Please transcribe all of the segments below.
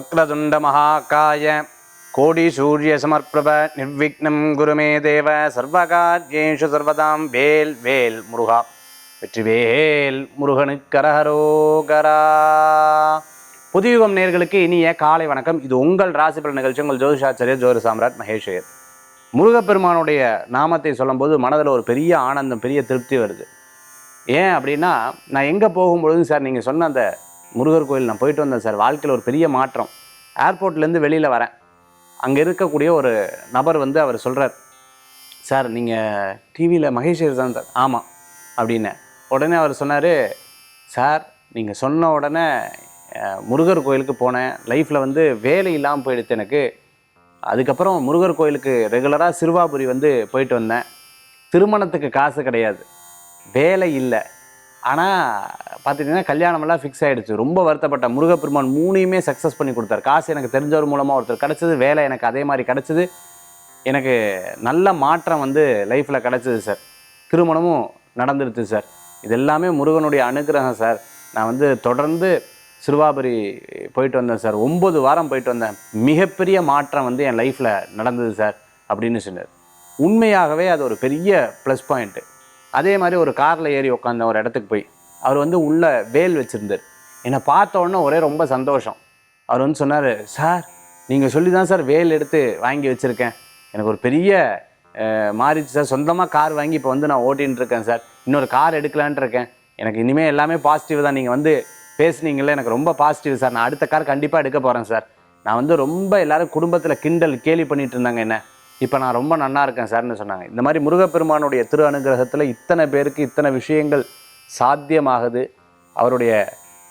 வக்ரதுண்ட மகாக்காய கோடி சூரிய சமர்ப்பிரப நிர்விக்னம் குருமே தேவ சர்வகாரியேஷு சர்வதாம் வேல் வேல் முருகா. வெற்றிவேல் முருகனுக்கு கரஹரோகரா. புதியுகம் நேர்களுக்கு இனிய காலை வணக்கம். இது உங்கள் ராசிபல நிகழ்ச்சி. உங்கள் ஜோதிஷாச்சாரியர் ஜோதி சாம்ராட் மகேஷயர். முருகப்பெருமானுடைய நாமத்தை சொல்லும்போது மனதில் ஒரு பெரிய ஆனந்தம் பெரிய திருப்தி வருது. ஏன் அப்படின்னா நான் எங்கே போகும்பொழுதும் சார் நீங்கள் சொன்ன அந்த முருகர் கோயில் நான் போயிட்டு வந்தேன் சார். வாழ்க்கையில் ஒரு பெரிய மாற்றம். ஏர்போர்ட்லேருந்து வெளியில் வரேன். அங்கே இருக்கக்கூடிய ஒரு நபர் வந்து அவர் சொல்கிறார் சார் நீங்கள் டிவியில் மகேஷர் தான் சார். ஆமாம் அப்படின்னு. உடனே அவர் சொன்னார் சார் நீங்கள் சொன்ன உடனே முருகர் கோயிலுக்கு போனேன். லைஃப்பில் வந்து வேலை இல்லாமல் போயிடுத்து எனக்கு. அதுக்கப்புறம் முருகர் கோயிலுக்கு ரெகுலராக சிறுவாபுரி வந்து போயிட்டு வந்தேன். திருமணத்துக்கு காசு கிடையாது. வேலை இல்லை. ஆனால் பார்த்துட்டிங்கன்னா கல்யாணமெல்லாம் ஃபிக்ஸ் ஆகிடுச்சு ரொம்ப வருத்தப்பட்ட முருகப்பெருமான் மூணையுமே சக்ஸஸ் பண்ணி கொடுத்தாரு. காசு எனக்கு தெரிஞ்சவர் மூலமாக ஒருத்தர் கிடச்சிது வேலை எனக்கு அதே மாதிரி கிடச்சிது. எனக்கு நல்ல மாற்றம் வந்து லைஃப்பில் கிடச்சிது சார் திருமணமும் நடந்துடுச்சு சார் இது எல்லாமே முருகனுடைய அனுகிரகம் சார் நான் வந்து தொடர்ந்து சிறுவாபுரி போயிட்டு வந்தேன் சார் ஒம்பது வாரம் போயிட்டு வந்தேன். மிகப்பெரிய மாற்றம் வந்து என் லைஃப்பில் நடந்தது சார் அப்படின்னு சொன்னார். உண்மையாகவே அது ஒரு பெரிய ப்ளஸ் பாயிண்ட்டு அதே மாதிரி ஒரு காரில் ஏறி உட்காந்த ஒரு இடத்துக்கு போய் அவர் வந்து உள்ளே வேல் வச்சுருந்தார். என்னை பார்த்த உடனே ஒரே ரொம்ப சந்தோஷம். அவர் வந்து சொன்னார் சார் நீங்கள் சொல்லி தான் சார் வேல் எடுத்து வாங்கி வச்சுருக்கேன். எனக்கு ஒரு பெரிய மாறிடுச்சு மாறிச்சு சார். சொந்தமாக கார் வாங்கி இப்போ வந்து நான் ஓட்டின்னு இருக்கேன் சார். இன்னொரு கார் எடுக்கலான்ட்டு இருக்கேன் எனக்கு இனிமேல் எல்லாமே பாசிட்டிவ் தான். நீங்கள் வந்து பேசுனீங்களே எனக்கு ரொம்ப பாசிட்டிவ் சார். நான் அடுத்த கார் கண்டிப்பாக எடுக்க போகிறேன் சார். நான் வந்து ரொம்ப எல்லோரும் குடும்பத்தில் கிண்டல் கேலி பண்ணிகிட்டு இருந்தாங்க என்ன. இப்போ நான் ரொம்ப நன்னா இருக்கேன் சார்னு சொன்னாங்க. இந்த மாதிரி முருகப்பெருமானுடைய திரு அனுகிரகத்தில் இத்தனை பேருக்கு இத்தனை விஷயங்கள் சாத்தியமாகுது. அவருடைய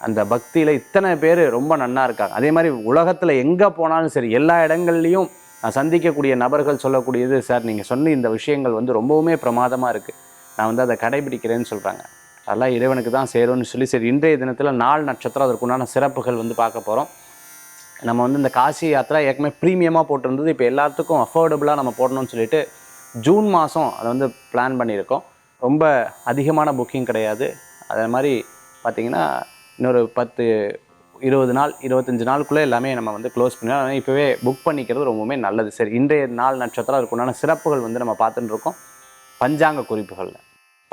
அந்த பக்தியில் இத்தனை பேர் ரொம்ப நன்னா இருக்காங்க. அதே மாதிரி உலகத்தில் எங்கே போனாலும் சரி எல்லா இடங்கள்லையும் நான் சந்திக்கக்கூடிய நபர்கள் சொல்லக்கூடியது சார் நீங்கள் சொன்ன இந்த விஷயங்கள் வந்து ரொம்பவுமே பிரமாதமாக இருக்குது நான் வந்து அதை கடைபிடிக்கிறேன்னு சொல்கிறாங்க அதெல்லாம் இறைவனுக்கு தான் சேரும்னு சொல்லி சரி இன்றைய தினத்தில் நாள் நட்சத்திரம் அதற்குண்டான சிறப்புகள் வந்து பார்க்க போகிறோம் நம்ம வந்து இந்த காசி யாத்திரா ஏற்கனவே ப்ரீமியமாக போட்டிருந்தது. இப்போ எல்லாத்துக்கும் அஃபோர்டபுளாக நம்ம போடணும்னு சொல்லிட்டு ஜூன் மாதம் அதை வந்து பிளான் பண்ணியிருக்கோம். ரொம்ப அதிகமான புக்கிங் கிடையாது. அதே மாதிரி பார்த்திங்கன்னா இன்னொரு பத்து இருபது நாள் இருபத்தஞ்சி நாளுக்குள்ளே எல்லாமே நம்ம வந்து க்ளோஸ் பண்ணிடலாம் இப்போவே புக் பண்ணிக்கிறது ரொம்பவுமே நல்லது. சரி இன்றைய நாள் நட்சத்திரம் அதுக்குண்டான சிறப்புகள் வந்து நம்ம பார்த்துட்டு இருக்கோம். பஞ்சாங்க குறிப்புகளில்.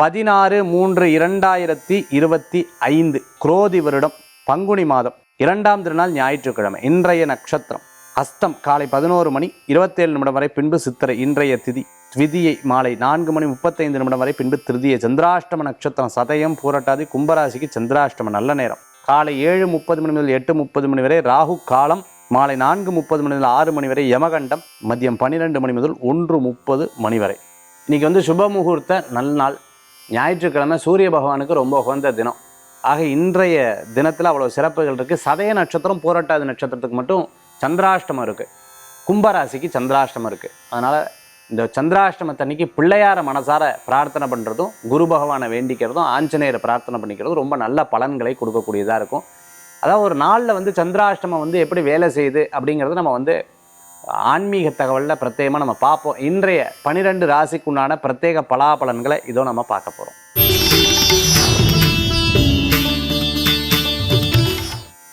பதினாறு மூன்று இரண்டாயிரத்தி இருபத்தி ஐந்து குரோதி வருடம் பங்குனி மாதம். இரண்டாம் திருநாள் ஞாயிற்றுக்கிழமை இன்றைய நட்சத்திரம். அஸ்தம் காலை பதினோரு மணி இருபத்தேழு நிமிடம் வரை பின்பு சித்திரை இன்றைய திதி திதியை மாலை நான்கு மணி முப்பத்தைந்து நிமிடம் வரை பின்பு திருதியை சந்திராஷ்டம நட்சத்திரம் சதயம் பூரட்டாதி கும்பராசிக்கு சந்திராஷ்டம நல்ல நேரம். காலை ஏழு முப்பது மணி முதல் எட்டு முப்பது மணி வரை ராகு காலம் மாலை நான்கு முப்பது மணி முதல் ஆறு மணி வரை யமகண்டம் மதியம் பன்னிரெண்டு மணி முதல் ஒன்று முப்பது மணி வரை. இன்னைக்கு வந்து சுப முகூர்த்த நல்நாள் ஞாயிற்றுக்கிழமை சூரிய பகவானுக்கு ரொம்ப உகந்த தினம். ஆக இன்றைய தினத்தில் அவ்வளோ சிறப்புகள் இருக்குது சதய நட்சத்திரம் போராட்டாதி நட்சத்திரத்துக்கு மட்டும் சந்திராஷ்டமம் இருக்குது கும்பராசிக்கு சந்திராஷ்டமம் இருக்குது அதனால் இந்த சந்திராஷ்டமத்தன்னைக்கு பிள்ளையார மனசார பிரார்த்தனை பண்ணுறதும் குரு பகவானை வேண்டிக்கிறதும் ஆஞ்சநேயரை பிரார்த்தனை பண்ணிக்கிறதும் ரொம்ப நல்ல பலன்களை கொடுக்கக்கூடியதாக இருக்கும். அதாவது ஒரு நாளில் வந்து சந்திராஷ்டமம் வந்து எப்படி வேலை செய்யுது அப்படிங்கிறத நம்ம வந்து ஆன்மீக தகவலில் பிரத்யேகமாக நம்ம பார்ப்போம். இன்றைய பனிரெண்டு ராசிக்குண்டான பிரத்யேக பலாபலன்களை இதோ நம்ம பார்க்க போகிறோம்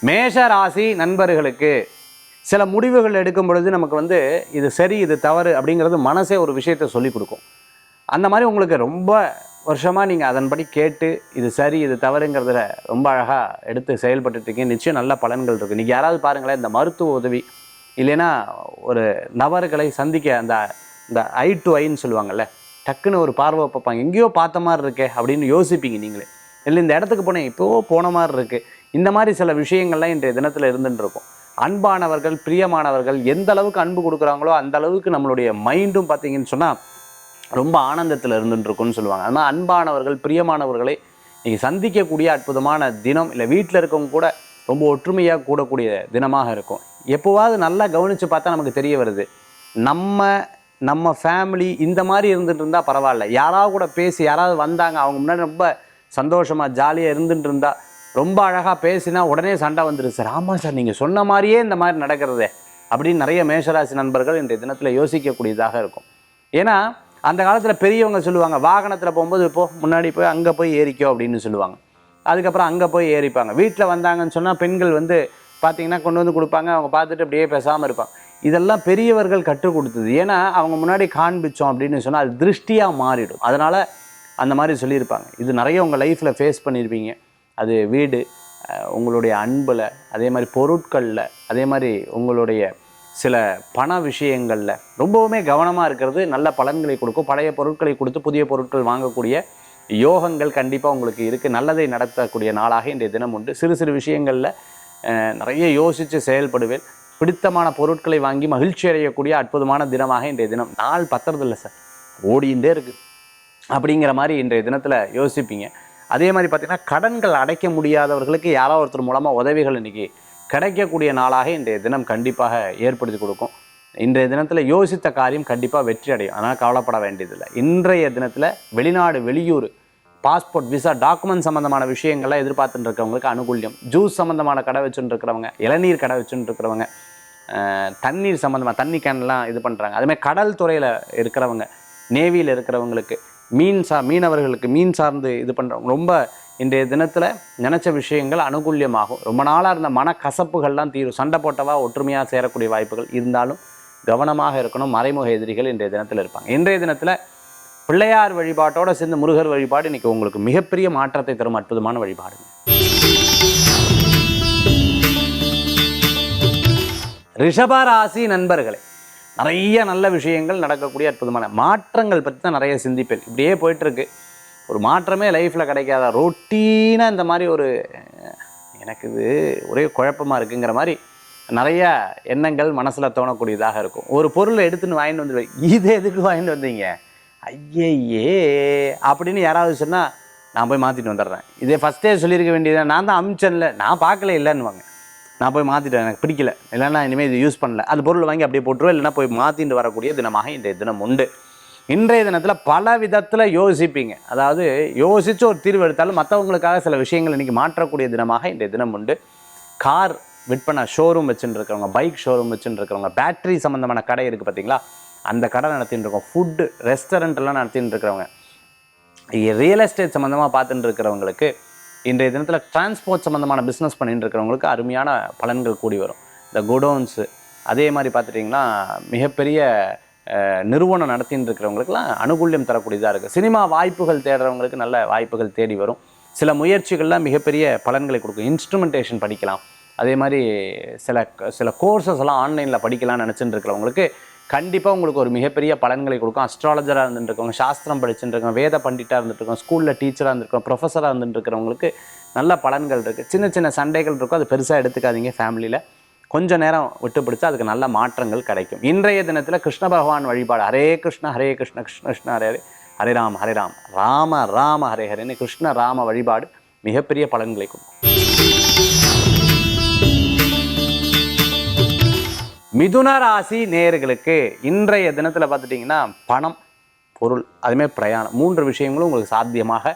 மேஷ ராசி நண்பர்களுக்கு சில முடிவுகள் எடுக்கும் பொழுது நமக்கு வந்து இது சரி இது தவறு அப்படிங்கிறது மனசே ஒரு விஷயத்தை சொல்லி கொடுக்கும். அந்த மாதிரி உங்களுக்கு ரொம்ப வருஷமாக நீங்கள் அதன்படி கேட்டு இது சரி இது தவறுங்கிறதுல ரொம்ப அழகாக எடுத்து செயல்பட்டுருக்கீங்க இருக்கீங்க. நிச்சயம் நல்ல பலன்கள் இருக்குது நீங்கள் யாராவது பாருங்களேன் இந்த மருத்துவ உதவி இல்லைன்னா ஒரு நபர்களை சந்திக்க அந்த இந்த ஐ டு ஐன்னு சொல்லுவாங்கல்ல டக்குன்னு ஒரு பார்வை பார்ப்பாங்க. எங்கேயோ பார்த்த மாதிரி இருக்கே அப்படின்னு யோசிப்பீங்க நீங்களே. இல்லை இந்த இடத்துக்கு போனேன் இப்போவோ போன மாதிரி இருக்குது இந்த மாதிரி சில விஷயங்கள்லாம் இன்றைய தினத்தில் இருந்துட்டு இருக்கும் அன்பானவர்கள் பிரியமானவர்கள் எந்த அளவுக்கு அன்பு கொடுக்குறாங்களோ அந்த அளவுக்கு நம்மளுடைய மைண்டும் பார்த்தீங்கன்னு சொன்னால் ரொம்ப ஆனந்தத்தில் இருந்துட்டு சொல்லுவாங்க. அதனால் அன்பானவர்கள் பிரியமானவர்களை நீங்கள் சந்திக்கக்கூடிய அற்புதமான தினம் இல்லை வீட்டில் இருக்கவங்க கூட ரொம்ப ஒற்றுமையாக கூடக்கூடிய தினமாக இருக்கும். எப்போவாவது நல்லா கவனித்து பார்த்தா நமக்கு தெரிய வருது. நம்ம நம்ம ஃபேமிலி இந்த மாதிரி இருந்துட்டு இருந்தால் பரவாயில்ல. யாராவது கூட பேசி யாராவது வந்தாங்க அவங்க முன்னாடி ரொம்ப சந்தோஷமாக ஜாலியாக இருந்துட்டு இருந்தால் ரொம்ப அழகாக பேசினா உடனே சண்டை வந்துடுது சார் ஆமாம் சார் நீங்கள் சொன்ன மாதிரியே இந்த மாதிரி நடக்கிறதே அப்படின்னு நிறைய மேஷராசி நண்பர்கள் இன்றைய தினத்தில் யோசிக்கக்கூடியதாக இருக்கும். ஏன்னா அந்த காலத்தில் பெரியவங்க சொல்லுவாங்க வாகனத்தில் போகும்போது இப்போ முன்னாடி போய் அங்கே போய் ஏறிக்கோ அப்படின்னு சொல்லுவாங்க. அதுக்கப்புறம் அங்கே போய் ஏறிப்பாங்க. வீட்டில் வந்தாங்கன்னு சொன்னால் பெண்கள் வந்து பார்த்திங்கன்னா கொண்டு வந்து கொடுப்பாங்க. அவங்க பார்த்துட்டு அப்படியே பேசாமல் இருப்பாங்க. இதெல்லாம் பெரியவர்கள் கற்றுக் கொடுத்தது. ஏன்னா அவங்க முன்னாடி காண்பிச்சோம் அப்படின்னு சொன்னால் அது திருஷ்டியாக மாறிடும். அதனால் அந்த மாதிரி சொல்லியிருப்பாங்க. இது நிறைய உங்கள் லைஃப்பில் ஃபேஸ் பண்ணியிருப்பீங்க. அது வீடு உங்களுடைய அன்பில் அதே மாதிரி பொருட்களில் அதே மாதிரி உங்களுடைய சில பண விஷயங்களில் ரொம்பவுமே கவனமாக இருக்கிறது நல்ல பலன்களை கொடுக்கும். பழைய பொருட்களை கொடுத்து புதிய பொருட்கள் வாங்கக்கூடிய யோகங்கள் கண்டிப்பாக உங்களுக்கு இருக்குது நல்லதை நடத்தக்கூடிய நாளாக இன்றைய தினம் உண்டு. சிறு சிறு விஷயங்களில் நிறைய யோசித்து செயல்படுவேன். பிடித்தமான பொருட்களை வாங்கி மகிழ்ச்சி அடையக்கூடிய அற்புதமான தினமாக இன்றைய தினம். நாள் பத்துறதில்லை சார். ஓடிண்டே இருக்குது அப்படிங்கிற மாதிரி இன்றைய தினத்தில் யோசிப்பீங்க. அதே மாதிரி பார்த்திங்கன்னா கடன்கள் அடைக்க முடியாதவர்களுக்கு யாரோ ஒருத்தர் மூலமாக உதவிகள் இன்றைக்கி கிடைக்கக்கூடிய நாளாக இன்றைய தினம் கண்டிப்பாக ஏற்படுத்தி கொடுக்கும். இன்றைய தினத்தில் யோசித்த காரியம் கண்டிப்பாக வெற்றி அடையும். அதனால் கவலைப்பட வேண்டியதில்லை. இன்றைய தினத்தில் வெளிநாடு வெளியூர் பாஸ்போர்ட் விசா டாக்குமெண்ட் சம்மந்தமான விஷயங்கள்லாம் எதிர்பார்த்துட்டு இருக்கிறவங்களுக்கு அனுகூல்யம். ஜூஸ் சம்மந்தமான கடை வச்சுட்டு இருக்கிறவங்க இளநீர் கடை வச்சுட்டு இருக்கிறவங்க தண்ணீர் சம்மந்தமாக தண்ணி கேன்லாம் இது பண்ணுறாங்க அதுமாதிரி கடல் துறையில் இருக்கிறவங்க நேவியில் இருக்கிறவங்களுக்கு மீன் சா மீனவர்களுக்கு மீன் சார்ந்து இது பண்ணுறவங்க ரொம்ப இன்றைய தினத்தில் நினச்ச விஷயங்கள் அனுகூல்யமாகும். ரொம்ப நாளாக இருந்த மனக்கசப்புகள்லாம் தீரும். சண்டை போட்டவா ஒற்றுமையாக சேரக்கூடிய வாய்ப்புகள் இருந்தாலும் கவனமாக இருக்கணும். மறைமுக எதிரிகள் இன்றைய தினத்தில் இருப்பாங்க. இன்றைய தினத்தில் பிள்ளையார் வழிபாட்டோட சேர்ந்து முருகர் வழிபாடு இன்றைக்கி உங்களுக்கு மிகப்பெரிய மாற்றத்தை தரும் அற்புதமான வழிபாடு. ரிஷபராசி நண்பர்களே நிறைய நல்ல விஷயங்கள் நடக்கக்கூடிய அற்புதமான மாற்றங்கள் பற்றி தான் நிறைய சிந்திப்பேன். இப்படியே போயிட்டுருக்கு. ஒரு மாற்றமே லைஃப்பில் கிடைக்காத ரொட்டீனாக இந்த மாதிரி ஒரு எனக்கு இது ஒரே குழப்பமாக இருக்குங்கிற மாதிரி நிறைய எண்ணங்கள் மனசில் தோணக்கூடியதாக இருக்கும். ஒரு பொருளை எடுத்துன்னு வாங்கிட்டு வந்துடுவேன். இது எதுக்கு வாங்கிட்டு வந்தீங்க? ஐயையே அப்படின்னு யாராவது சொன்னால் நான் போய் மாற்றிட்டு வந்துடுறேன். இதே ஃபஸ்ட்டே சொல்லியிருக்க வேண்டியது நான் தான் அமிச்சன்ல. நான் பார்க்கல இல்லைன்னுவாங்க. நான் போய் மாற்றிட்டேன் எனக்கு பிடிக்கல. இல்லைன்னா இனிமேல் இது யூஸ் பண்ணல. அந்த பொருள் வாங்கி அப்படியே போட்டுருவேன் இல்லைன்னா போய் மாற்றிட்டு வரக்கூடிய தினமாக இன்றைய தினம் உண்டு. இன்றைய தினத்தில் பல விதத்தில் யோசிப்பீங்க. அதாவது யோசித்து ஒரு தீர்வு எடுத்தாலும் மற்றவங்களுக்காக சில விஷயங்கள் இன்றைக்கி மாற்றக்கூடிய தினமாக இன்றைய தினம் உண்டு. கார் விற்பனை ஷோரூம் வச்சுட்டு இருக்கிறவங்க பைக் ஷோரூம் வச்சுட்டு இருக்கிறவங்க பேட்டரி சம்மந்தமான கடை இருக்குது பார்த்தீங்களா? அந்த கடை நடத்திட்டு இருக்கோம். ஃபுட்டு ரெஸ்டாரண்ட் எல்லாம் நடத்திட்டு இருக்கிறவங்க. ரியல் எஸ்டேட் சம்மந்தமாக பார்த்துட்டு இருக்கிறவங்களுக்கு இன்றைய தினத்தில் டிரான்ஸ்போர்ட் சம்மந்தமான பிஸ்னஸ் பண்ணிட்டு இருக்கிறவங்களுக்கு அருமையான பலன்கள் கூடி வரும். இந்த குடோன்ஸு அதே மாதிரி பார்த்துட்டிங்கன்னா மிகப்பெரிய நிறுவனம் நடத்தின்னு இருக்கிறவங்களுக்குலாம் அனுகூல்யம் தரக்கூடியதாக இருக்குது சினிமா வாய்ப்புகள் தேடுறவங்களுக்கு நல்ல வாய்ப்புகள் தேடி வரும். சில முயற்சிகள்லாம் மிகப்பெரிய பலன்களை கொடுக்கும். இன்ஸ்ட்ருமெண்டேஷன் படிக்கலாம். அதே மாதிரி சில சில கோர்சஸ் எல்லாம் ஆன்லைனில் படிக்கலாம்னு நினச்சிட்டு இருக்கிறவங்களுக்கு கண்டிப்பாக உங்களுக்கு ஒரு மிகப்பெரிய பலன்களை கொடுக்கும். அஸ்ட்ராலஜராக இருந்துட்டு இருக்கவங்க சாஸ்திரம் படிச்சுட்டுருக்கோம் வேத பண்டிட்டாக இருந்துட்டு ஸ்கூலில் டீச்சராக இருந்துருக்கோம் ப்ரொஃபஸராக இருந்துட்டு இருக்கிறவங்களுக்கு நல்ல பலன்கள் இருக்குது சின்ன சின்ன சண்டைகள் இருக்கும். அது பெருசாக எடுத்துக்காதீங்க ஃபேமிலியில் கொஞ்ச நேரம் விட்டு பிடிச்சா அதுக்கு நல்ல மாற்றங்கள் கிடைக்கும். இன்றைய தினத்தில் கிருஷ்ண பகவான் வழிபாடு. ஹரே கிருஷ்ண ஹரே கிருஷ்ண கிருஷ்ண கிருஷ்ண ஹரே ஹரே. ஹரே ராம் ஹரே ராம். ராம ராம ஹரே ஹரேன்னு கிருஷ்ண ராம வழிபாடு மிகப்பெரிய பலன்களை கொடுக்கும். மிதுன ராசி நேயர்களுக்கு இன்றைய தினத்தில் பார்த்துட்டிங்கன்னா பணம் பொருள் அதுமாரி பிரயாணம். மூன்று விஷயங்களும் உங்களுக்கு சாத்தியமாக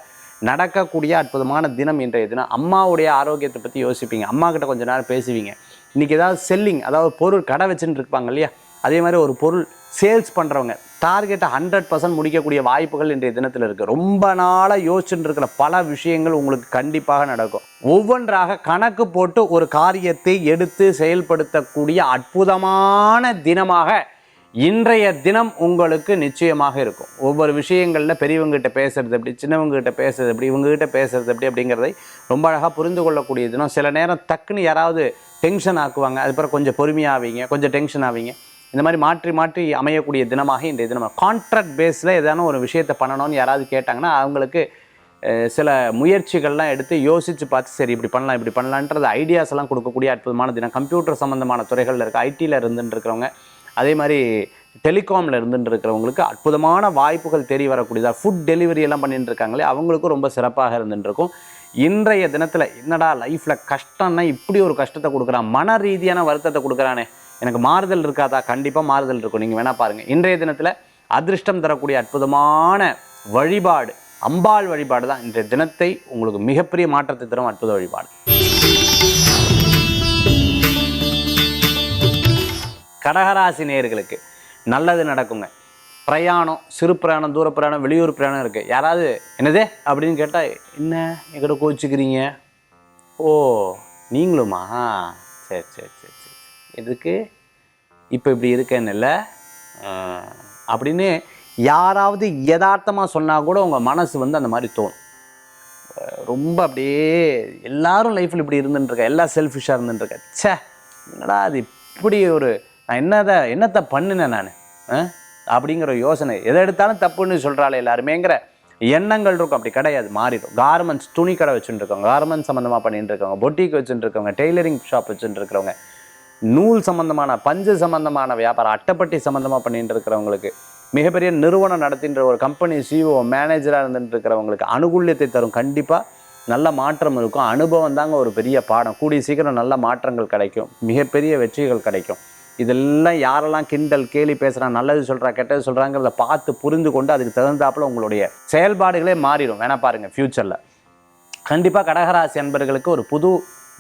நடக்கக்கூடிய அற்புதமான தினம் இன்றைய தினம். அம்மாவுடைய ஆரோக்கியத்தை பற்றி யோசிப்பீங்க. அம்மா கிட்ட கொஞ்ச நேரம் பேசுவீங்க. இன்றைக்கி ஏதாவது செல்லிங் அதாவது பொருள் கடை வச்சுன்னு இருப்பாங்க இல்லையா? அதே மாதிரி ஒரு பொருள் சேல்ஸ் பண்ணுறவங்க டார்கெட்டை ஹண்ட்ரட் பர்சன்ட் முடிக்கக்கூடிய வாய்ப்புகள் இன்றைய தினத்தில் இருக்குது ரொம்ப நாளாக யோசிச்சுட்டு இருக்கிற பல விஷயங்கள் உங்களுக்கு கண்டிப்பாக நடக்கும். ஒவ்வொன்றாக கணக்கு போட்டு ஒரு காரியத்தை எடுத்து செயல்படுத்தக்கூடிய அற்புதமான தினமாக இன்றைய தினம் உங்களுக்கு நிச்சயமாக இருக்கும். ஒவ்வொரு விஷயங்களில் பெரியவங்ககிட்ட பேசுறது எப்படி சின்னவங்ககிட்ட பேசுறது எப்படி இவங்ககிட்ட பேசுறது எப்படி அப்படிங்கிறதை ரொம்ப அழகாக புரிந்து கொள்ளக்கூடிய தினம். சில நேரம் டக்குன்னு யாராவது டென்ஷன் ஆக்குவாங்க. அதுக்கப்புறம் கொஞ்சம் பொறுமையாவீங்க கொஞ்சம் டென்ஷன் ஆவீங்க. இந்த மாதிரி மாற்றி மாற்றி அமையக்கூடிய தினமாக இன்றைய தினம். கான்ட்ராக்ட் பேஸில் ஏதான ஒரு விஷயத்தை பண்ணணும்னு யாராவது கேட்டாங்கன்னா அவங்களுக்கு சில முயற்சிகள்லாம் எடுத்து யோசித்து பார்த்து சரி இப்படி பண்ணலாம் இப்படி பண்ணலான்றது ஐடியாஸ் எல்லாம் கொடுக்கக்கூடிய அற்புதமான தினம். கம்ப்யூட்டர் சம்மந்தமான துறைகளில் இருக்க ஐடியில் இருந்துட்டு இருக்கிறவங்க அதே மாதிரி டெலிகாமில் இருந்துட்டு இருக்கிறவங்களுக்கு அற்புதமான வாய்ப்புகள் தெரிய வரக்கூடியதாக ஃபுட் டெலிவரி எல்லாம் பண்ணிட்டு இருக்காங்களே அவங்களுக்கும் ரொம்ப சிறப்பாக இருந்துட்டு இருக்கும் இன்றைய தினத்தில் என்னடா லைஃப்பில் கஷ்டம்னா இப்படி ஒரு கஷ்டத்தை கொடுக்குறான் மன ரீதியான வருத்தத்தை கொடுக்குறானே. எனக்கு மாறுதல் இருக்காதா? கண்டிப்பாக மாறுதல் இருக்கும். நீங்கள் வேணால் பாருங்கள் இன்றைய தினத்தில் அதிர்ஷ்டம் தரக்கூடிய அற்புதமான வழிபாடு அம்பாள் வழிபாடு தான் இன்றைய தினத்தை உங்களுக்கு மிகப்பெரிய மாற்றத்தை தரும் அற்புத வழிபாடு. கடகராசி நேயர்களுக்கு நல்லது நடக்குங்க. பிரயாணம் சிறு பிரயாணம் தூர பிரயாணம் வெளியூர் பிரயாணம் இருக்குது யாராவது என்னதே? அப்படின்னு கேட்டால் என்ன? எங்கிட்ட கோச்சிக்கிறீங்க? ஓ நீங்களுமா? சரி சரி சரி. எதுக்கு? இப்போ இப்படி இருக்கேன்னு இல்லை. அப்படின்னு யாராவது யதார்த்தமாக சொன்னால் கூட உங்கள் மனசு வந்து அந்த மாதிரி தோணும். ரொம்ப அப்படியே எல்லாரும் லைஃப்பில் இப்படி இருந்துட்டுருக்க எல்லாம் செல்ஃபிஷாக இருந்துட்டுருக்க. ச்சே என்னடா அது இப்படி ஒரு நான் என்னதை என்னத்தை பண்ணினேன் நான்? அப்படிங்கிற யோசனை. எதை எடுத்தாலும் தப்புன்னு சொல்கிறாள் எல்லாருமேங்கிற எண்ணங்கள் இருக்கும். அப்படி கிடையாது மாறிடும். கார்மெண்ட்ஸ் துணி கடை வச்சுட்டு இருக்கவங்க கார்மெண்ட்ஸ் சம்மந்தமாக பண்ணிட்டு இருக்கவங்க பொட்டிக் வச்சுட்டு இருக்கவங்க டெய்லரிங் ஷாப் வச்சுட்டு இருக்கிறவங்க நூல் சம்பந்தமான பஞ்சு சம்பந்தமான வியாபாரம் அட்டைப்பட்டி சம்மந்தமாக பண்ணிட்டு இருக்கிறவங்களுக்கு மிகப்பெரிய நிறுவனம் நடத்தின்ற ஒரு கம்பெனி சிஓ மேனேஜராக இருந்துட்டு இருக்கிறவங்களுக்கு அனுகூல்யத்தை தரும். கண்டிப்பாக நல்ல மாற்றம் இருக்கும். அனுபவம் தாங்க ஒரு பெரிய பாடம். கூடிய சீக்கிரம் நல்ல மாற்றங்கள் கிடைக்கும். மிகப்பெரிய வெற்றிகள் கிடைக்கும். இதெல்லாம் யாரெல்லாம் கிண்டல் கேலி பேசுகிறான் நல்லது சொல்கிறா கெட்டது சொல்கிறாங்கிறத பார்த்து புரிந்து கொண்டு அதுக்கு தகுந்தாப்புல உங்களுடைய செயல்பாடுகளே மாறிடும். வேணா பாருங்கள் ஃப்யூச்சரில் கண்டிப்பாக கடகராசி அன்பர்களுக்கு ஒரு புது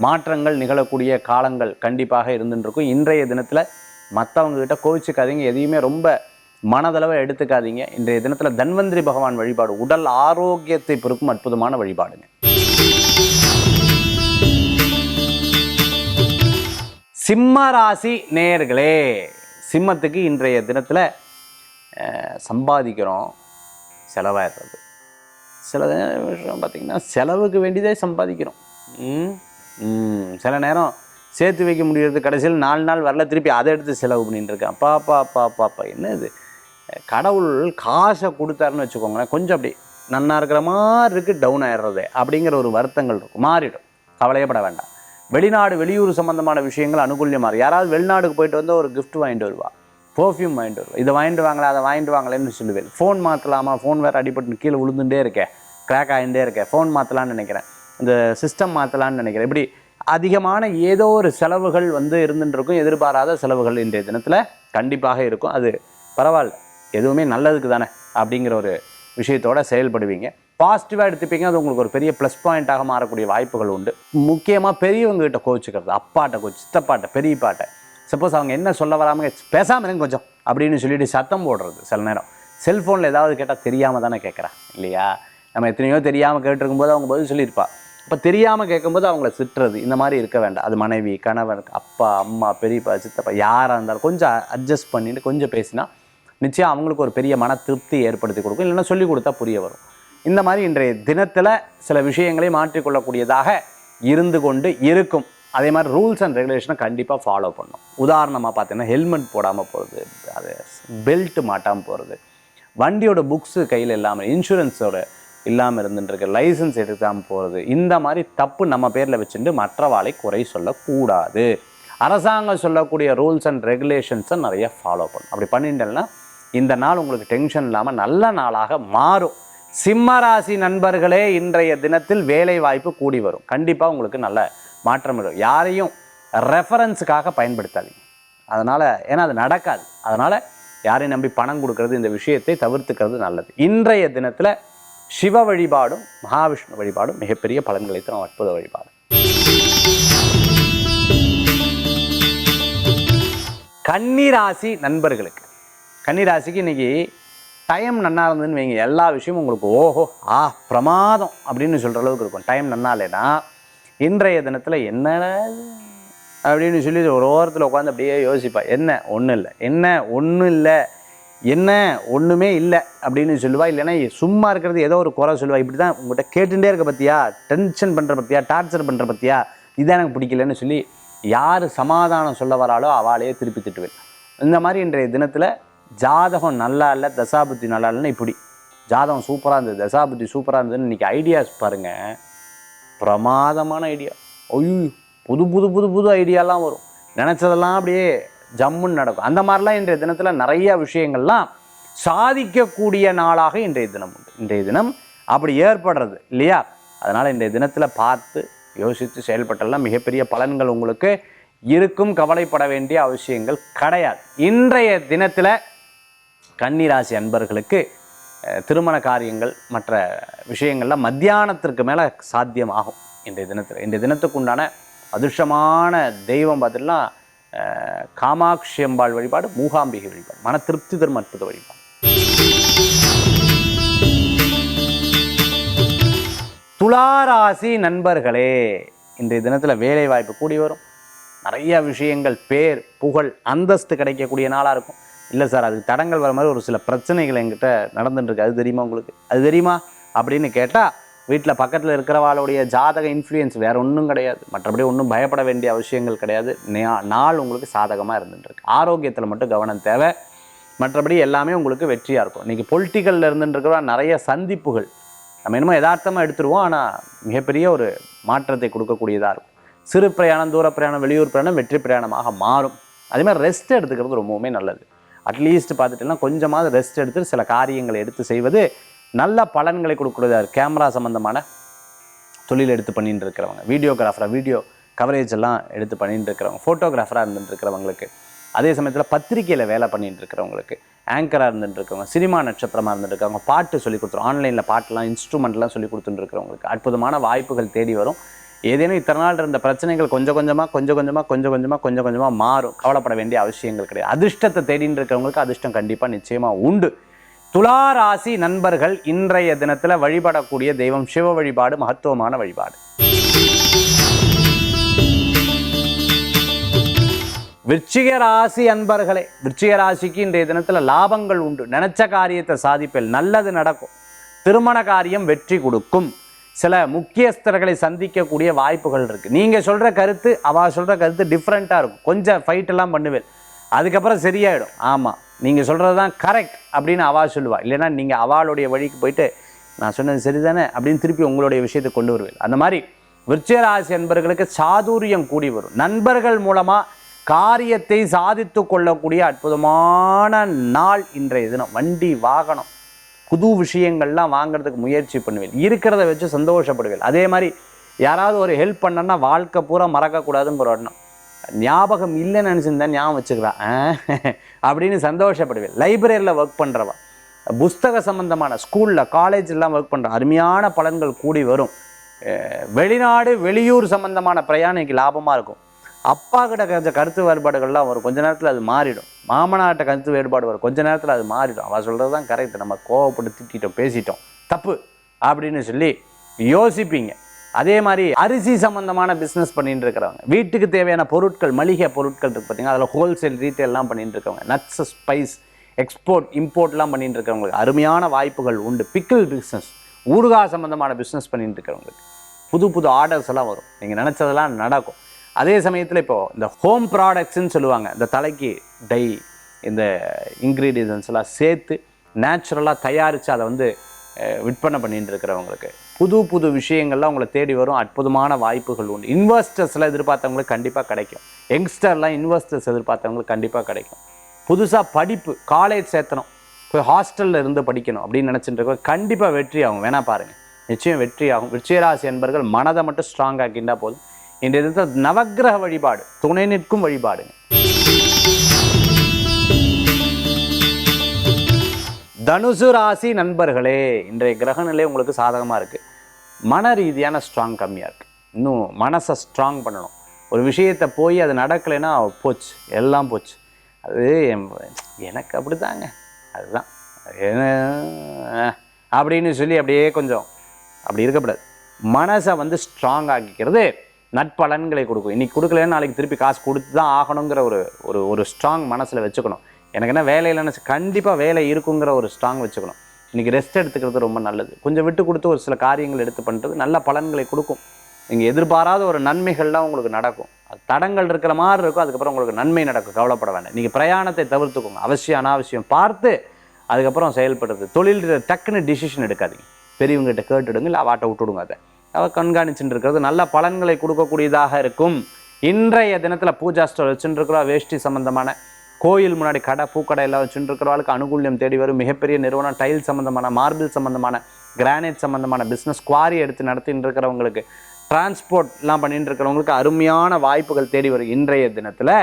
மாற்றங்கள் நிகழக்கூடிய காலங்கள் கண்டிப்பாக இருந்துட்டுருக்கும். இன்றைய தினத்தில் மற்றவங்ககிட்ட கோவிச்சுக்காதீங்க. எதையுமே ரொம்ப மனதளவை எடுத்துக்காதீங்க. இன்றைய தினத்தில் தன்வந்திரி பகவான் வழிபாடு உடல் ஆரோக்கியத்தை பெருக்கும் அற்புதமான வழிபாடுங்க. சிம்ம ராசி நேயர்களே சிம்மத்துக்கு இன்றைய தினத்தில் சம்பாதிக்கிறோம். செலவாகிறது சில விஷயம் பார்த்திங்கன்னா செலவுக்கு வேண்டியதே சம்பாதிக்கிறோம். ம். சில நேரம் சேர்த்து வைக்க முடியறது கடைசியில் நாலு நாள் வரல திருப்பி அதை எடுத்து செலவு பண்ணிட்டுருக்கேன் அப்பா அப்பா பாப்பா அப்பா பா என்ன இது? கடவுள் காசை கொடுத்தாருன்னு வச்சுக்கோங்களேன் கொஞ்சம் அப்படி நன்னா இருக்கிற மாதிரி இருக்குது டவுன் ஆயிடுறது அப்படிங்கிற ஒரு வருத்தங்கள் இருக்கும். மாறிடும். கவலையப்பட வேண்டாம். வெளிநாடு வெளியூர் சம்பந்தமான விஷயங்கள் அனுகூல்யமாக மாறும். யாராவது வெளிநாடுக்கு போயிட்டு வந்து ஒரு கிஃப்ட் வாங்கிட்டு வருவா. பர்ஃப்யூம் வாங்கிட்டு வருவா. இதை வாங்கிட்டு வாங்களா அதை வாங்கிட்டு வாங்களேன்னு சொல்லுவேன். ஃபோன் மாற்றலாமா ஃபோன் வேறு அடிபட்டு கீழே விழுந்துட்டே இருக்கேன் க்ராக் ஆகிட்டே இருக்கேன் ஃபோன் மாற்றலான்னு நினைக்கிறேன். இந்த சிஸ்டம் மாற்றலான்னு நினைக்கிறேன். இப்படி அதிகமான ஏதோ ஒரு செலவுகள் வந்து இருந்துருக்கும் எதிர்பாராத செலவுகள் இன்றைய தினத்தில் கண்டிப்பாக இருக்கும். அது பரவாயில்ல. எதுவுமே நல்லதுக்கு தானே அப்படிங்கிற ஒரு விஷயத்தோட செயல்படுவீங்க. பாசிட்டிவாக எடுத்துப்பீங்க. அது உங்களுக்கு ஒரு பெரிய ப்ளஸ் பாயிண்ட்டாக மாறக்கூடிய வாய்ப்புகள் உண்டு. முக்கியமாக பெரியவங்ககிட்ட கோச்சிக்கிறது அப்பாட்ட கோச்சு சித்தப்பாட்ட பெரியப்பாட்ட. சப்போஸ் அவங்க என்ன சொல்ல வராமல் பேசாமல் கொஞ்சம் அப்படின்னு சொல்லிட்டு சத்தம் போடுறது சில நேரம். செல்ஃபோனில் ஏதாவது கேட்டால் தெரியாமல் தானே கேட்குறா இல்லையா? நம்ம எத்தனையோ தெரியாமல் கேட்டிருக்கும்போது அவங்க பதில் சொல்லியிருப்பா. இப்போ தெரியாமல் கேட்கும்போது அவங்கள திட்டுறது. இந்த மாதிரி இருக்க வேண்டாம். அது மனைவி கணவன் அப்பா அம்மா பெரியப்பா சித்தப்பா யாராக இருந்தாலும் கொஞ்சம் அட்ஜஸ்ட் பண்ணிட்டு கொஞ்சம் பேசினா நிச்சயம் அவங்களுக்கு ஒரு பெரிய மன திருப்தி ஏற்படுத்தி கொடுக்கும். இல்லைன்னா சொல்லி கொடுத்தா புரிய வரும். இந்த மாதிரி இன்றைய தினத்தில் சில விஷயங்களை மாற்றிக்கொள்ளக்கூடியதாக இருந்து கொண்டு இருக்கும். அதே மாதிரி ரூல்ஸ் அண்ட் ரெகுலேஷனை கண்டிப்பாக ஃபாலோ பண்ணும். உதாரணமாக பார்த்தீங்கன்னா ஹெல்மெட் போடாமல் போகிறது அது பெல்ட் மாட்டாமல் போகிறது வண்டியோட புக்ஸு கையில் இல்லாமல் இன்சூரன்ஸோட இல்லாமல் இருந்துட்டுருக்கு. லைசன்ஸ் எடுக்காமல் போகிறது இந்த மாதிரி தப்பு நம்ம பேரில் வச்சுட்டு மற்றவாளை குறை சொல்லக்கூடாது. அரசாங்கம் சொல்லக்கூடிய ரூல்ஸ் அண்ட் ரெகுலேஷன்ஸை நிறைய ஃபாலோ பண்ணும். அப்படி பண்ணிட்டேன்னா இந்த நாள் உங்களுக்கு டென்ஷன் இல்லாமல் நல்ல நாளாக மாறும். சிம்மராசி நண்பர்களே இன்றைய தினத்தில் வேலை வாய்ப்பு கூடி வரும். கண்டிப்பாக உங்களுக்கு நல்ல மாற்றம் வரும். யாரையும் ரெஃபரன்ஸுக்காக பயன்படுத்தாதீங்க. அதனால் ஏன்னா அது நடக்காது. அதனால் யாரையும் நம்பி பணம் கொடுக்கறது இந்த விஷயத்தை தவிர்த்துக்கிறது நல்லது. இன்றைய தினத்தில் சிவ வழிபாடும் மகாவிஷ்ணு வழிபாடும் மிகப்பெரிய பலன்களை தரும் அற்புத வழிபாடு. கன்னிராசி நண்பர்களுக்கு கன்னிராசிக்கு இன்னைக்கு டைம் நன்னா இருந்ததுன்னு வைங்க எல்லா விஷயமும் உங்களுக்கு ஓஹோ ஆ பிரமாதம் அப்படின்னு சொல்கிற அளவுக்கு இருக்கும். டைம் நன்னா இல்லைன்னா இன்றைய தினத்தில் என்ன அப்படின்னு சொல்லி ஒரு ஓரத்தில் உட்காந்து அப்படியே யோசிப்பா. என்ன? ஒன்றும் இல்லை என்ன? ஒன்றும் இல்லை என்ன ஒன்றுமே இல்லை அப்படின்னு சொல்லுவா. இல்லைன்னா சும்மா இருக்கிறது ஏதோ ஒரு குறை சொல்லுவா. இப்படி தான் உங்கள்கிட்ட கேட்டுகிட்டே இருக்க பற்றியா டென்ஷன் பண்ணுற பற்றியா டார்ச்சர் பண்ணுற பற்றியா இதான் எனக்கு பிடிக்கலன்னு சொல்லி யார் சமாதானம் சொல்ல வராளோ அவளையே திருப்பி திட்டுவேன். இந்த மாதிரி இன்றைய தினத்தில் ஜாதகம் நல்லா இல்லை தசாபுத்தி நல்லா இல்லைன்னா இப்படி. ஜாதகம் சூப்பராக இருந்தது தசாபுத்தி சூப்பராக இருந்ததுன்னு இன்றைக்கி ஐடியாஸ் பாருங்கள் பிரமாதமான ஐடியா ஐயோ புது புது புது புது ஐடியாலாம் வரும். நினச்சதெல்லாம் அப்படியே ஜம்முன்னு நடக்கும். அந்த மாதிரிலாம் இன்றைய தினத்தில் நிறைய விஷயங்கள்லாம் சாதிக்கக்கூடிய நாளாக இன்றைய தினம் உண்டு. இன்றைய தினம் அப்படி ஏற்படுறது இல்லையா? அதனால் இன்றைய தினத்தில் பார்த்து யோசித்து செயல்பட்டெல்லாம் மிகப்பெரிய பலன்கள் உங்களுக்கு இருக்கும். கவலைப்பட வேண்டிய அவசியங்கள் கிடையாது. இன்றைய தினத்தில் கன்னிராசி அன்பர்களுக்கு திருமண காரியங்கள் மற்ற விஷயங்கள்லாம் மத்தியானத்திற்கு மேலே சாத்தியமாகும் இன்றைய தினத்தில். இன்றைய தினத்துக்கு உண்டான அதிர்ஷ்டமான தெய்வம் பார்த்தீங்கன்னா காமாட்சி அம்பாள் வழிபாடு மூகாம்பிகை வழிபாடு மன திருப்தி தரும் அற்புத வழிபாடு. துளாராசி நண்பர்களே இன்றைய தினத்தில் வேலை வாய்ப்பு கூடி வரும். நிறைய விஷயங்கள் பேர் புகழ் அந்தஸ்து கிடைக்கக்கூடிய நாளாக இருக்கும். இல்லை சார் அதுக்கு தடங்கள் வர மாதிரி ஒரு சில பிரச்சனைகள் எங்கிட்ட நடந்துட்டுருக்கு அது தெரியுமா உங்களுக்கு? அது தெரியுமா? அப்படின்னு கேட்டால் வீட்டில் பக்கத்தில் இருக்கிறவாளுடைய ஜாதக இன்ஃப்ளூயன்ஸ் வேறு ஒன்றும் கிடையாது. மற்றபடி ஒன்றும் பயப்பட வேண்டிய அவசியங்கள் கிடையாது. நாள் உங்களுக்கு சாதகமாக இருந்துட்டுருக்கு. ஆரோக்கியத்தில் மட்டும் கவனம் தேவை. மற்றபடி எல்லாமே உங்களுக்கு வெற்றியாக இருக்கும். இன்றைக்கி பொலிட்டிக்கலில் இருந்துட்டுருக்கிற நிறைய சந்திப்புகள். நம்ம என்னமோ யதார்த்தமாக எடுத்துருவோம். ஆனால் மிகப்பெரிய ஒரு மாற்றத்தை கொடுக்கக்கூடியதாக இருக்கும். சிறு பிரயாணம் தூர பிரயாணம் வெளியூர் பிரயாணம் வெற்றி பிரயாணமாக மாறும். அதேமாதிரி ரெஸ்ட் எடுத்துக்கிறது ரொம்பவுமே நல்லது. அட்லீஸ்ட் பார்த்துட்டீங்கன்னா கொஞ்சமாவது ரெஸ்ட் எடுத்து சில காரியங்களை எடுத்து செய்வது நல்ல பலன்களை கொடுக்கக்கூடியதா கேமரா சம்மந்தமான தொழில் எடுத்து பண்ணிட்டு இருக்கிறவங்க. வீடியோகிராஃபராக வீடியோ கவரேஜ் எல்லாம் எடுத்து பண்ணிட்டு இருக்கிறவங்க. ஃபோட்டோகிராஃபராக இருந்துட்டு இருக்கிறவங்களுக்கு. அதே சமயத்தில் பத்திரிக்கையில் வேலை பண்ணிட்டு இருக்கிறவங்களுக்கு. ஆங்கராக இருந்துட்டு இருக்கவங்க சினிமா நட்சத்திரமாக இருந்துட்டு இருக்கவங்க பாட்டு சொல்லி கொடுத்துரும். ஆன்லைனில் பாட்டெலாம் இன்ஸ்ட்ருமெண்ட்லாம் சொல்லி கொடுத்துட்டு இருக்கிறவங்களுக்கு. அற்புதமான வாய்ப்புகள் தேடி வரும். ஏதேனும் இத்தனை நாள் இருந்த பிரச்சனைகள் கொஞ்சம் கொஞ்சமாக கொஞ்சம் கொஞ்சமாக கொஞ்சம் கொஞ்சமாக கொஞ்சம் கொஞ்சமாக மாறும். கவலைப்பட வேண்டிய அவசியங்கள் கிடையாது. அதிர்ஷ்டத்தை தேடின்னு இருக்கிறவங்களுக்கு அதிர்ஷ்டம் கண்டிப்பாக நிச்சயமாக உண்டு. துலா ராசி நண்பர்கள் இன்றைய தினத்தில் வழிபடக்கூடிய தெய்வம் சிவ வழிபாடு மகத்துவமான வழிபாடு. விருச்சிக ராசி அன்பர்களே விருச்சிக ராசிக்கு இன்றைய தினத்தில் லாபங்கள் உண்டு. நினைச்ச காரியத்தை சாதிப்பில் நல்லது நடக்கும். திருமண காரியம் வெற்றி கொடுக்கும். சில முக்கியஸ்தர்களை சந்திக்கக்கூடிய வாய்ப்புகள் இருக்குது நீங்கள் சொல்கிற கருத்து அவ சொல்கிற கருத்து டிஃப்ரெண்ட்டாக இருக்கும். கொஞ்சம் ஃபைட்டெல்லாம் பண்ணுவேன். அதுக்கப்புறம் சரியாயிடும். ஆமாம் நீங்கள் சொல்கிறது தான் கரெக்ட் அப்படின்னு அவா சொல்லுவாள் இல்லைன்னா நீங்கள் அவளுடைய வழிக்கு போயிட்டு நான் சொன்னது சரிதானே? அப்படின்னு திருப்பி உங்களுடைய விஷயத்தை கொண்டு வருவேன் அந்த மாதிரி விருச்சராசி நண்பர்களுக்கு சாதுரியம் கூடி வரும். நண்பர்கள் மூலமாக காரியத்தை சாதித்து கொள்ளக்கூடிய அற்புதமான நாள் இன்றைய தினம். வண்டி வாகனம் புது விஷயங்கள்லாம் வாங்குறதுக்கு முயற்சி பண்ணுவேன் இருக்கிறத வச்சு சந்தோஷப்படுவேன் அதே மாதிரி யாராவது ஒரு ஹெல்ப் பண்ணனா வாழ்க்கை பூரா மறக்கக்கூடாதுங்கிற எண்ணம். ஞாபகம் இல்லைன்னு நினச்சிருந்தா ஞாபகம் வச்சுக்கிறான் அப்படின்னு சந்தோஷப்படுவேன். லைப்ரரியில் ஒர்க் பண்ணுறவா புஸ்தக சம்மந்தமான ஸ்கூலில் காலேஜ்லாம் ஒர்க் பண்ணுற அருமையான பலன்கள் கூடி வரும். வெளிநாடு வெளியூர் சம்மந்தமான பிரயாணிக்கு லாபமாக இருக்கும். அப்பா கிட்ட கொஞ்சம் கருத்து வேறுபாடுகள்லாம் வரும். கொஞ்ச நேரத்தில் அது மாறிடும். மாமனார்கிட்ட கருத்து வேறுபாடு வரும். கொஞ்ச நேரத்தில் அது மாறிடும். அவள் சொல்கிறது தான் கரெக்ட் நம்ம கோவப்பட்டு திட்டிட்டோம் பேசிட்டோம். தப்பு. அப்படின்னு சொல்லி யோசிப்பீங்க. அதே மாதிரி அரிசி சம்மந்தமான பிஸ்னஸ் பண்ணிட்டு இருக்கிறவங்க. வீட்டுக்கு தேவையான பொருட்கள் மளிகை பொருட்கள் இருக்கு பார்த்தீங்கன்னா அதில் ஹோல்சேல் ரீட்டைல்லாம் பண்ணிட்டு இருக்கவங்க. நட்ஸ் ஸ்பைஸ் எக்ஸ்போர்ட் இம்போர்ட்லாம் பண்ணிட்டு இருக்கிறவங்களுக்கு அருமையான வாய்ப்புகள் உண்டு. பிக்கிள் பிஸ்னஸ் ஊறுகாய் சம்மந்தமான பிஸ்னஸ் பண்ணிட்டு இருக்கிறவங்களுக்கு. புது புது ஆர்டர்ஸ் எல்லாம் வரும். நீங்கள் நினச்சதெல்லாம் நடக்கும். அதே சமயத்தில் இப்போது இந்த ஹோம் ப்ராடக்ட்ஸ்ன்னு சொல்லுவாங்க. இந்த தலைக்கு டை இந்த இன்க்ரீடியன்ஸ் எல்லாம் சேர்த்து நேச்சுரலாக தயாரித்து அதை வந்து விற்பனை பண்ணிட்டு இருக்கிறவங்களுக்கு. புது புது விஷயங்கள்லாம் உங்களை தேடி வரும். அற்புதமான வாய்ப்புகள் உண்டு. இன்வெஸ்டர்ஸ்லாம் எதிர்பார்த்தவங்களுக்கு கண்டிப்பாக கிடைக்கும். யங்ஸ்டர்லாம் இன்வெஸ்டர்ஸ் எதிர்பார்த்தவங்களுக்கு கண்டிப்பாக கிடைக்கும். புதுசாக படிப்பு காலேஜ் சேர்த்தணும். போய் ஹாஸ்டலில் இருந்து படிக்கணும் அப்படின்னு நினச்சிட்டு இருக்க கண்டிப்பாக வெற்றி ஆகும். வேணா பாருங்கள் நிச்சயம் வெற்றி ஆகும். விருச்சிகராசி என்பர்கள் மனதை மட்டும் ஸ்ட்ராங் ஆக்கிண்டா போதும். இன்றைய தினத்தில் நவக்கிரக வழிபாடு துணை நிற்கும் வழிபாடுங்க. தனுசு ராசி நண்பர்களே இன்றைய கிரக நிலை உங்களுக்கு சாதகமாக இருக்குது மன ரீதியான ஸ்ட்ராங் கம்மியாக இருக்குது இன்னும் மனசை ஸ்ட்ராங் பண்ணணும். ஒரு விஷயத்தை போய் அது நடக்கலைன்னா போச்சு. எல்லாம் போச்சு. அது என்- எனக்கு அப்படிதாங்க. அதுதான். என்ன அப்படின்னு சொல்லி அப்படியே கொஞ்சம் அப்படி இருக்கக்கூடாது. மனசை வந்து ஸ்ட்ராங் ஆக்கிக்கிறது நட்பலன்களை கொடுக்கும். இன்றைக்கி கொடுக்கலன்னு நாளைக்கு திருப்பி காசு கொடுத்து தான் ஆகணுங்கிற ஒரு ஒரு ஒரு ஸ்ட்ராங் மனசில் வச்சுக்கணும். எனக்கு என்ன வேலை இல்லைன்னு கண்டிப்பாக வேலை இருக்குங்கிற ஒரு ஸ்ட்ராங் வச்சுக்கணும். இன்றைக்கி ரெஸ்ட் எடுத்துக்கிறது ரொம்ப நல்லது. கொஞ்சம் விட்டு கொடுத்து ஒரு சில காரியங்கள் எடுத்து பண்ணுறது நல்ல பலன்களை கொடுக்கும். நீங்கள் எதிர்பாராத ஒரு நன்மைகள்லாம் உங்களுக்கு நடக்கும். அது தடங்கள் இருக்கிற மாதிரி இருக்கும் அதுக்கப்புறம் உங்களுக்கு நன்மை நடக்கும். கவலைப்பட வேண்டாம். நீங்கள் பிரயாணத்தை தவிர்த்துக்கோங்க. அவசியம் அனாவசியம் பார்த்து அதுக்கப்புறம் செயல்படுறது. தொழில் டக்குன்னு டிசிஷன் எடுக்காதீங்க. பெரியவங்ககிட்ட கேட்டுடுங்க இல்லை அவாட்ட விட்டுடுங்க அதை. அவள் கண்காணிச்சுட்டு இருக்கிறது நல்ல பலன்களை கொடுக்கக்கூடியதாக இருக்கும். இன்றைய தினத்தில் பூஜா ஸ்டோர் வச்சுட்டு இருக்கிறோம் வேஷ்டி சம்பந்தமான கோயில் முன்னாடி கடை பூக்கடை எல்லாம் வச்சுட்டு இருக்கிறவளுக்கு அனுகூல்யம் தேடி வரும். மிகப்பெரிய நிறுவனம் டைல் சம்மந்தமான மார்பிள் சம்மந்தமான கிரானைட் சம்மந்தமான பிஸ்னஸ் குவாரி எடுத்து நடத்திட்டு இருக்கிறவங்களுக்கு டிரான்ஸ்போர்ட்லாம் பண்ணிட்டு இருக்கிறவங்களுக்கு அருமையான வாய்ப்புகள் தேடி வரும். இன்றைய தினத்தில்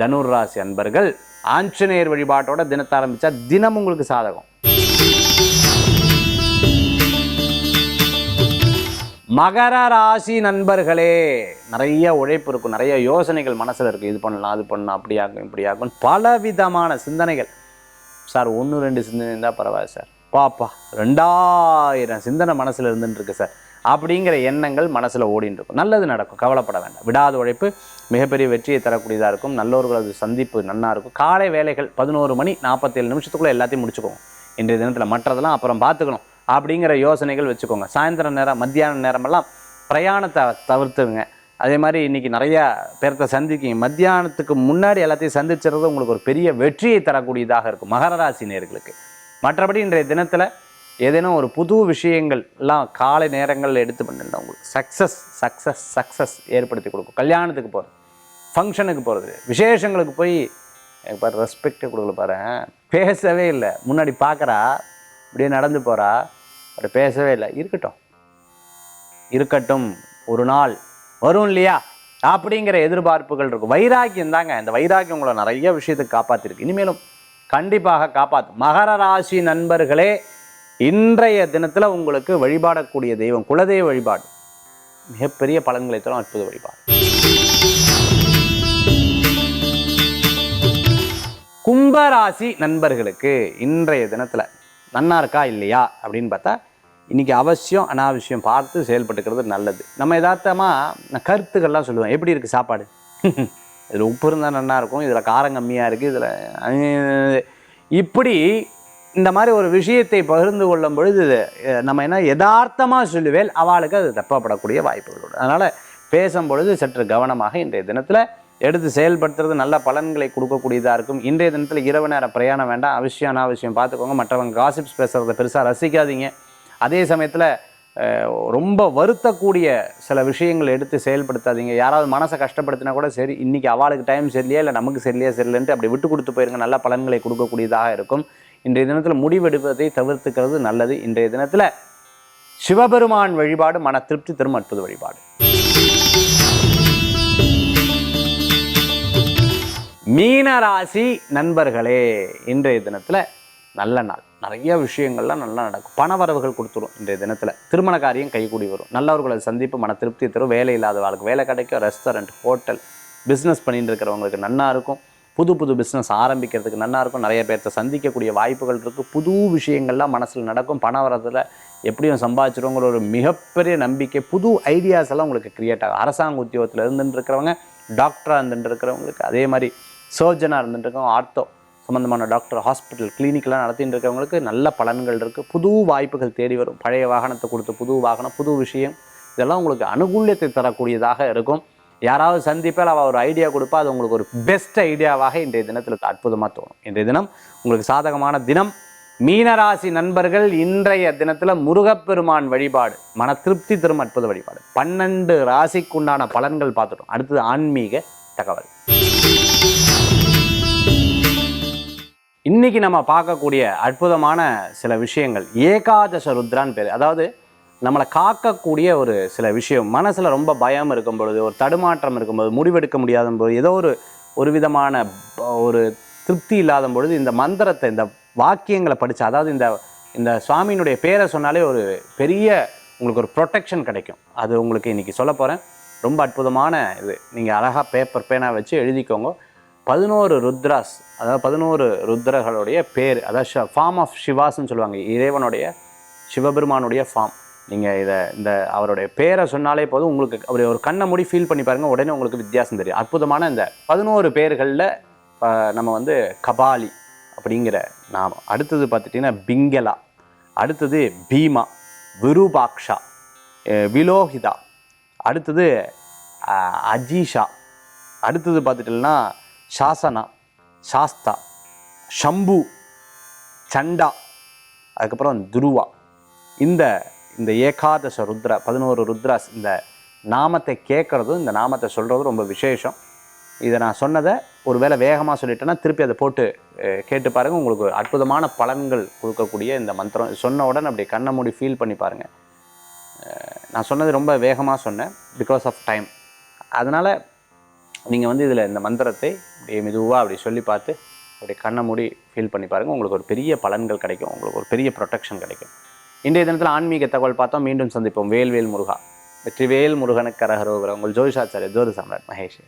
தனுர் ராசி அன்பர்கள் ஆஞ்சநேயர் வழிபாட்டோட தினத்தை ஆரம்பித்தா தினம் உங்களுக்கு சாதகம். மகர ராசி நண்பர்களே நிறைய உழைப்பு இருக்கும் நிறைய யோசனைகள் மனசில் இருக்குது இது பண்ணலாம் அது பண்ணலாம் அப்படி ஆகும் இப்படி ஆகும் பலவிதமான சிந்தனைகள். சார் ஒன்று ரெண்டு சிந்தனை இருந்தால் பரவாயில்ல சார். பாப்பா ரெண்டாயிரம் சிந்தனை மனசில் இருந்துட்டு இருக்கு சார். அப்படிங்கிற எண்ணங்கள் மனசில் ஓடிட்டு இருக்கும். நல்லது நடக்கும் கவலைப்பட வேண்டாம். விடாத உழைப்பு மிகப்பெரிய வெற்றியை தரக்கூடியதாக இருக்கும். நல்லவர்களது சந்திப்பு நல்லா இருக்கும். காலை வேலைகள் பதினோரு மணி நாற்பத்தேழு நிமிஷத்துக்குள்ளே எல்லாத்தையும் முடிச்சுக்கோங்க இன்றைய தினத்தில் மற்றதெல்லாம் அப்புறம் பார்த்துக்கணும். அப்படிங்கிற யோசனைகள் வச்சுக்கோங்க. சாயந்தரம் நேரம் மத்தியான நேரமெல்லாம் பிரயாணத்தை தவிர்த்துங்க அதே மாதிரி இன்னைக்கு நிறையா பேர்த்த சந்திக்கிங்க. மத்தியானத்துக்கு முன்னாடி எல்லாத்தையும் சந்திச்சிடுறது உங்களுக்கு ஒரு பெரிய வெற்றியை தரக்கூடியதாக இருக்கும். மகர ராசி நேர்களுக்கு. மற்றபடி இன்றைய தினத்தில் ஏதேனும் ஒரு புது விஷயங்கள் எல்லாம் காலை நேரங்களில் எடுத்து பண்ணிருந்தா உங்களுக்கு சக்ஸஸ் சக்ஸஸ் சக்ஸஸ் ஏற்படுத்தி கொடுக்கும். கல்யாணத்துக்கு போகிறது ஃபங்க்ஷனுக்கு போகிறது விசேஷங்களுக்கு போய் எனக்கு பாரு ரெஸ்பெக்டை கொடுக்கல பாரு. பேசவே இல்லை. முன்னாடி பார்க்குறா இப்படியே நடந்து போகிறா அவர் பேசவே இல்லை. இருக்கட்டும். இருக்கட்டும் ஒரு நாள் வரும் இல்லையா? அப்படிங்கிற எதிர்பார்ப்புகள் இருக்கும். வைராக்கியம் தாங்க. இந்த வைராக்கியம் உங்களை நிறைய விஷயத்துக்கு காப்பாற்றிருக்கு இனிமேலும் கண்டிப்பாக காப்பாற்றும் மகர ராசி நண்பர்களே இன்றைய தினத்தில் உங்களுக்கு வழிபாடக்கூடிய தெய்வம் குலதெய்வ வழிபாடு. மிகப்பெரிய பலன்களை தரும் அற்புத வழிபாடு. கும்பராசி நண்பர்களுக்கு இன்றைய தினத்தில் நன்னா இருக்கா இல்லையா அப்படின்னு பார்த்தா இன்னைக்கு அவசியம் அனாவசியம் பார்த்து செயல்பட்டுக்கிறது நல்லது. நம்ம யதார்த்தமாக கருத்துக்கள்லாம் சொல்லுவேன். எப்படி இருக்குது சாப்பாடு? இதில் உப்பு இருந்தால் நல்லா இருக்கும் இதில் காரம் கம்மியாக இருக்குது இதில் இப்படி இந்த மாதிரி ஒரு விஷயத்தை பகிர்ந்து கொள்ளும் பொழுது நம்ம என்ன யதார்த்தமாக சொல்லுவேல் அவளுக்கு அது தப்பப்படக்கூடிய வாய்ப்புகள் உண்டு. அதனால் பேசும் பொழுது சற்று கவனமாக இன்றைய தினத்தில் எடுத்து செயல்படுத்துறது நல்ல பலன்களை கொடுக்கக்கூடியதாக இருக்கும். இன்றைய தினத்தில் இரவு நேர பிரயாணம் வேண்டாம். அவசியம் அனாவசியம் பார்த்துக்கோங்க மற்றவங்க காசிப்ஸ் பேசுகிறத பெருசாக ரசிக்காதீங்க. அதே சமயத்தில் ரொம்ப வருத்தக்கூடிய சில விஷயங்கள் எடுத்து செயல்படுத்தாதீங்க. யாராவது மனசை கஷ்டப்படுத்தினா கூட சரி இன்னைக்கு அவளுக்கு டைம் சரியில்லையா? இல்லை நமக்கு சரியில்லையா? சரியில்லைன்ட்டு அப்படி விட்டு கொடுத்து போயிருங்க. நல்ல பலன்களை கொடுக்கக்கூடியதாக இருக்கும். இன்றைய தினத்தில் முடிவெடுப்பதை தவிர்த்துக்கிறது நல்லது. இன்றைய தினத்தில் சிவபெருமான் வழிபாடு மன திருப்தி தரும் அற்புத வழிபாடு. மீனராசி நண்பர்களே இன்றைய தினத்தில் நல்ல நாள். நிறைய விஷயங்கள்லாம் நல்லா நடக்கும். பணவரவுகள் கொடுத்துரும் இன்றைய தினத்தில். திருமண காரியம் கைகூடி வரும். நல்லவர்களை சந்திப்பு மன திருப்தி தரும். வேலை இல்லாதவர்களுக்கு வேலை கிடைக்கும். ரெஸ்டாரண்ட் ஹோட்டல் பிஸ்னஸ் பண்ணிட்டு இருக்கிறவங்களுக்கு நல்லா இருக்கும். புது புது பிஸ்னஸ் ஆரம்பிக்கிறதுக்கு நல்லா இருக்கும். நிறைய பேர்த்த சந்திக்கக்கூடிய வாய்ப்புகள் இருக்குது புது விஷயங்கள்லாம் மனசில் நடக்கும். பண வரத்தில் எப்படியும் சம்பாதிச்சிருவோங்கிற ஒரு மிகப்பெரிய நம்பிக்கை புது ஐடியாஸ் எல்லாம் உங்களுக்கு கிரியேட் ஆகும். அரசாங்க உத்தியோகத்தில் இருந்துட்டு இருக்கிறவங்க டாக்டராக இருந்துட்டு இருக்கிறவங்களுக்கு அதே மாதிரி சர்ஜனாக இருந்துட்டுருக்கோம் ஆர்த்தோ சம்மந்தமான டாக்டர் ஹாஸ்பிட்டல் கிளினிக்லாம் நடத்திட்டு இருக்கவங்களுக்கு நல்ல பலன்கள் இருக்குது புது வாய்ப்புகள் தேடி வரும். பழைய வாகனத்தை கொடுத்து புது வாகனம் புது விஷயம் இதெல்லாம் உங்களுக்கு அனுகூல்யத்தை தரக்கூடியதாக இருக்கும். யாராவது சந்திப்பால் அவள் ஒரு ஐடியா கொடுப்பா அது உங்களுக்கு ஒரு பெஸ்ட் ஐடியாவாக இன்றைய தினத்தில் அற்புதமாக தோணும். இன்றைய தினம் உங்களுக்கு சாதகமான தினம். மீனராசி நண்பர்கள் இன்றைய தினத்தில் முருகப்பெருமான் வழிபாடு மன திருப்தி தரும் அற்புத வழிபாடு. பன்னெண்டு ராசிக்குண்டான பலன்கள் பார்த்துட்டோம். அடுத்தது ஆன்மீக தகவல். இன்றைக்கி நம்ம பார்க்கக்கூடிய அற்புதமான சில விஷயங்கள். ஏகாதச ருத்ரான்னு பேர். அதாவது நம்மளை காக்கக்கூடிய ஒரு சில விஷயம். மனசில் ரொம்ப பயம் இருக்கும் பொழுது ஒரு தடுமாற்றம் இருக்கும்போது முடிவெடுக்க முடியாத போது ஏதோ ஒரு ஒரு விதமான ஒரு திருப்தி இல்லாத பொழுது இந்த மந்திரத்தை இந்த வாக்கியங்களை படித்து அதாவது இந்த இந்த சுவாமியினுடைய பேரை சொன்னாலே ஒரு பெரிய உங்களுக்கு ஒரு ப்ரொட்டெக்ஷன் கிடைக்கும். அது உங்களுக்கு இன்னைக்கு சொல்ல போகிறேன் ரொம்ப அற்புதமான இது. நீங்கள் அழகாக பேப்பர் பேனா வச்சு எழுதிக்கோங்க. பதினோரு ருத்ராஸ் அதாவது பதினோரு ருத்ரர்களுடைய பேர் அதாவது ஃபார்ம் ஆஃப் சிவாஸ்ன்னு சொல்லுவாங்க இறைவனுடைய சிவபெருமானுடைய ஃபார்ம் நீங்கள் இதை இந்த அவருடைய பேரை சொன்னாலே போதும் உங்களுக்கு அவர் ஒரு கண்ணை மூடி ஃபீல் பண்ணி பாருங்கள் உடனே உங்களுக்கு வித்தியாசம் தெரியும். அற்புதமான இந்த பதினோரு பேர்களில் நம்ம வந்து கபாலி அப்படிங்கிற நாமம் அடுத்தது பார்த்துட்டிங்கன்னா பிங்கலா. அடுத்தது பீமா விருபாக்ஷா விலோகிதா. அடுத்தது அஜீஷா. அடுத்தது பார்த்துட்டிங்கன்னா சாசனா சாஸ்தா ஷம்பு சண்டா அதுக்கப்புறம் துருவா. இந்த இந்த ஏகாதச ருத்ர பதினோரு ருத்ராஸ் இந்த நாமத்தை கேட்குறதும் இந்த நாமத்தை சொல்கிறதும் ரொம்ப விசேஷம். இதை நான் சொன்னதை ஒரு வேளை வேகமாக சொல்லிட்டேன்னா திருப்பி அதை போட்டு கேட்டு பாருங்கள் உங்களுக்கு அற்புதமான பலன்கள் கொடுக்கக்கூடிய இந்த மந்திரம். சொன்ன உடனே அப்படி கண்ணை மூடி ஃபீல் பண்ணி பாருங்கள் நான் சொன்னது ரொம்ப வேகமாக சொன்னேன் பிகாஸ் ஆஃப் டைம் அதனால் நீங்கள் வந்து இதில் இந்த மந்திரத்தை அப்படியே மெதுவாக அப்படி சொல்லி பார்த்து அப்படியே கண்ணை மூடி ஃபீல் பண்ணி பாருங்கள் உங்களுக்கு ஒரு பெரிய பலன்கள் கிடைக்கும். உங்களுக்கு ஒரு பெரிய ப்ரொடெக்ஷன் கிடைக்கும். இன்றைய தினத்தில் ஆன்மீக தகவல் பார்த்தோம். மீண்டும் சந்திப்போம். வேல்வேல் முருகா. வெற்றிவேல் முருகனுக்கு கரகரோகிற உங்கள் ஜோதிஷாச்சாரிய ஜோதி சாம்ராட் மகேஷ்.